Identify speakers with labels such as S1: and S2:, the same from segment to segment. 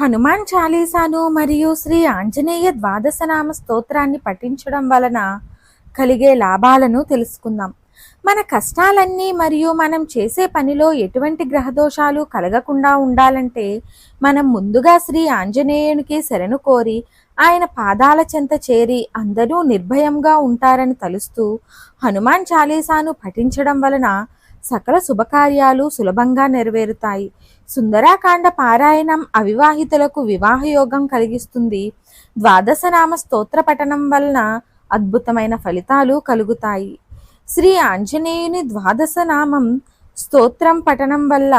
S1: హనుమాన్ చాలీసాను మరియు శ్రీ ఆంజనేయ ద్వాదశనామ స్తోత్రాన్ని పఠించడం వలన కలిగే లాభాలను తెలుసుకుందాం. మన కష్టాలన్నీ మరియు మనం చేసే పనిలో ఎటువంటి గ్రహదోషాలు కలగకుండా ఉండాలంటే మనం ముందుగా శ్రీ ఆంజనేయునికి శరణు కోరి ఆయన పాదాల చెంత చేరి అందరూ నిర్భయంగా ఉంటారని తలుస్తూ హనుమాన్ చాలీసాను పఠించడం వలన సకల శుభకార్యాలు సులభంగా నెరవేరుతాయి. సుందరాకాండ పారాయణం అవివాహితులకు వివాహయోగం కలిగిస్తుంది. ద్వాదశనామ స్తోత్ర పఠనం వలన అద్భుతమైన ఫలితాలు కలుగుతాయి. శ్రీ ఆంజనేయుని ద్వాదశనామం స్తోత్రం పఠనం వల్ల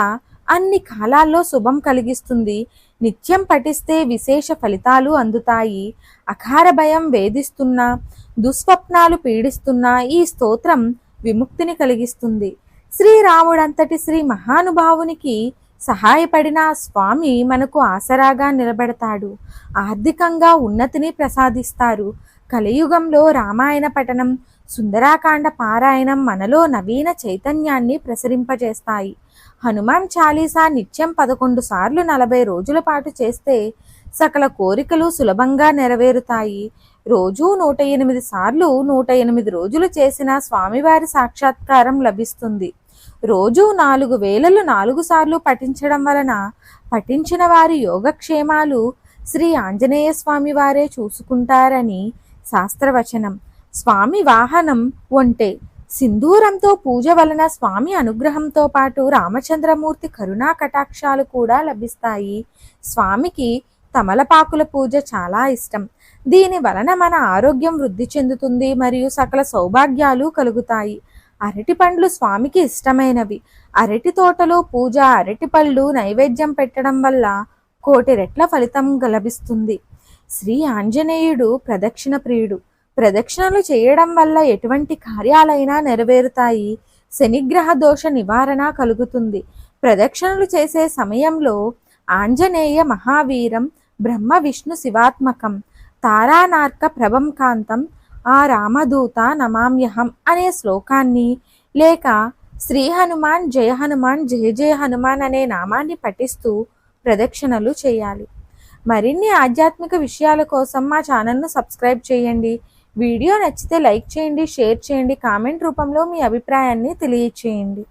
S1: అన్ని కాలాల్లో శుభం కలిగిస్తుంది. నిత్యం పఠిస్తే విశేష ఫలితాలు అందుతాయి. అకార భయం వేధిస్తున్నా దుస్వప్నాలు పీడిస్తున్నా ఈ స్తోత్రం విముక్తిని కలిగిస్తుంది. శ్రీరాముడంతటి శ్రీ మహానుభావునికి సహాయపడిన స్వామి మనకు ఆసరాగా నిలబెడతాడు. ఆర్థికంగా ఉన్నతిని ప్రసాదిస్తారు. కలియుగంలో రామాయణ పఠనం సుందరాకాండ పారాయణం మనలో నవీన చైతన్యాన్ని ప్రసరింపజేస్తాయి. హనుమాన్ చాలీసా నిత్యం పదకొండు సార్లు నలభై రోజుల పాటు చేస్తే సకల కోరికలు సులభంగా నెరవేరుతాయి. రోజూ నూట ఎనిమిది సార్లు నూట ఎనిమిది రోజులు చేసిన స్వామివారి సాక్షాత్కారం లభిస్తుంది. రోజు నాలుగు వేలలు నాలుగు సార్లు పఠించడం వలన పఠించిన వారి యోగక్షేమాలు శ్రీ ఆంజనేయ స్వామి వారే చూసుకుంటారని శాస్త్రవచనం. స్వామి వాహనం ఒంటే సింధూరంతో పూజ వలన స్వామి అనుగ్రహంతో పాటు రామచంద్రమూర్తి కరుణా కటాక్షాలు కూడా లభిస్తాయి. స్వామికి తమలపాకుల పూజ చాలా ఇష్టం. దీని వలన మన ఆరోగ్యం వృద్ధి చెందుతుంది మరియు సకల సౌభాగ్యాలు కలుగుతాయి. అరటి పండ్లు స్వామికి ఇష్టమైనవి. అరటి తోటలో పూజ అరటి పళ్ళు నైవేద్యం పెట్టడం వల్ల కోటి రెట్ల ఫలితం లభిస్తుంది. శ్రీ ఆంజనేయుడు ప్రదక్షిణ ప్రియుడు. ప్రదక్షిణలు చేయడం వల్ల ఎటువంటి కార్యాలైనా నెరవేరుతాయి. శనిగ్రహ దోష నివారణ కలుగుతుంది. ప్రదక్షిణలు చేసే సమయంలో ఆంజనేయ మహావీరం బ్రహ్మ విష్ణు శివాత్మకం తారానార్క ప్రభం కాంతం ఆ రామదూత నమామ్యహం అనే శ్లోకాన్ని. లేక శ్రీ హనుమాన్ జయ హనుమాన్ జయ జయ హనుమాన్ అనే నామాన్ని పఠిస్తూ ప్రదక్షిణలు చేయాలి. మరిన్ని ఆధ్యాత్మిక విషయాల కోసం మా ఛానల్ను సబ్స్క్రైబ్ చేయండి. వీడియో నచ్చితే లైక్ చేయండి షేర్ చేయండి కామెంట్ రూపంలో మీ అభిప్రాయాన్ని తెలియచేయండి.